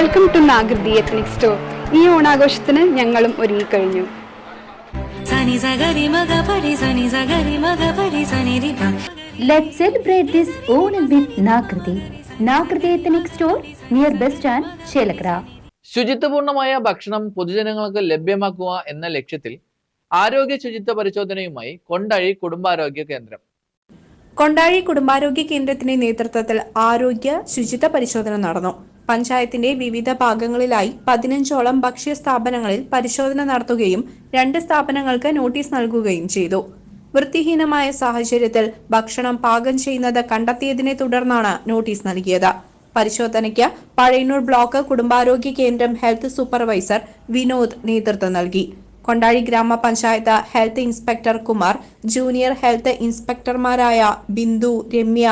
Welcome to Nagriti ethnic store ഈ ഓണാഘോഷത്തിന് ഞങ്ങളും ഒരുങ്ങി കഴിഞ്ഞു. സഗരി മഗ പരി സനി സഗരി മഗ പരി സനി രി പ Let's celebrate this Onam with Nagriti. Nagriti Ethnic Store near Bus Stand, Chelakra. ശുചിത്വപൂർണമായ ഭക്ഷണം പൊതുജനങ്ങൾക്ക് ലഭ്യമാക്കുക എന്ന ലക്ഷ്യത്തിൽ ആരോഗ്യ ശുചിത്വ പരിശോധനയുമായി കൊണ്ടാഴി കുടുംബാരോഗ്യ കേന്ദ്രം. കൊണ്ടാഴി കുടുംബാരോഗ്യ കേന്ദ്രത്തിന്റെ നേതൃത്വത്തിൽ ആരോഗ്യ ശുചിത്വ പരിശോധന നടന്നു. പഞ്ചായത്തിന്റെ വിവിധ ഭാഗങ്ങളിലായി പതിനഞ്ചോളം ഭക്ഷ്യ സ്ഥാപനങ്ങളിൽ പരിശോധന നടത്തുകയും രണ്ട് സ്ഥാപനങ്ങൾക്ക് നോട്ടീസ് നൽകുകയും ചെയ്തു. വൃത്തിഹീനമായ സാഹചര്യത്തിൽ ഭക്ഷണം പാകം ചെയ്യുന്നത് കണ്ടെത്തിയതിനെ തുടർന്നാണ് നോട്ടീസ് നൽകിയത്. പരിശോധനയ്ക്ക് പഴയന്നൂർ ബ്ലോക്ക് കുടുംബാരോഗ്യ കേന്ദ്രം ഹെൽത്ത് സൂപ്പർവൈസർ വിനോദ് നേതൃത്വം നൽകി. Kondazhy grama panchayat health inspector Kumar junior health ഇൻസ്പെക്ടർമാരായ Bindu Ramya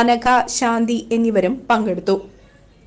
Anagha Shanthi എന്നിവരും പങ്കെടുത്തു.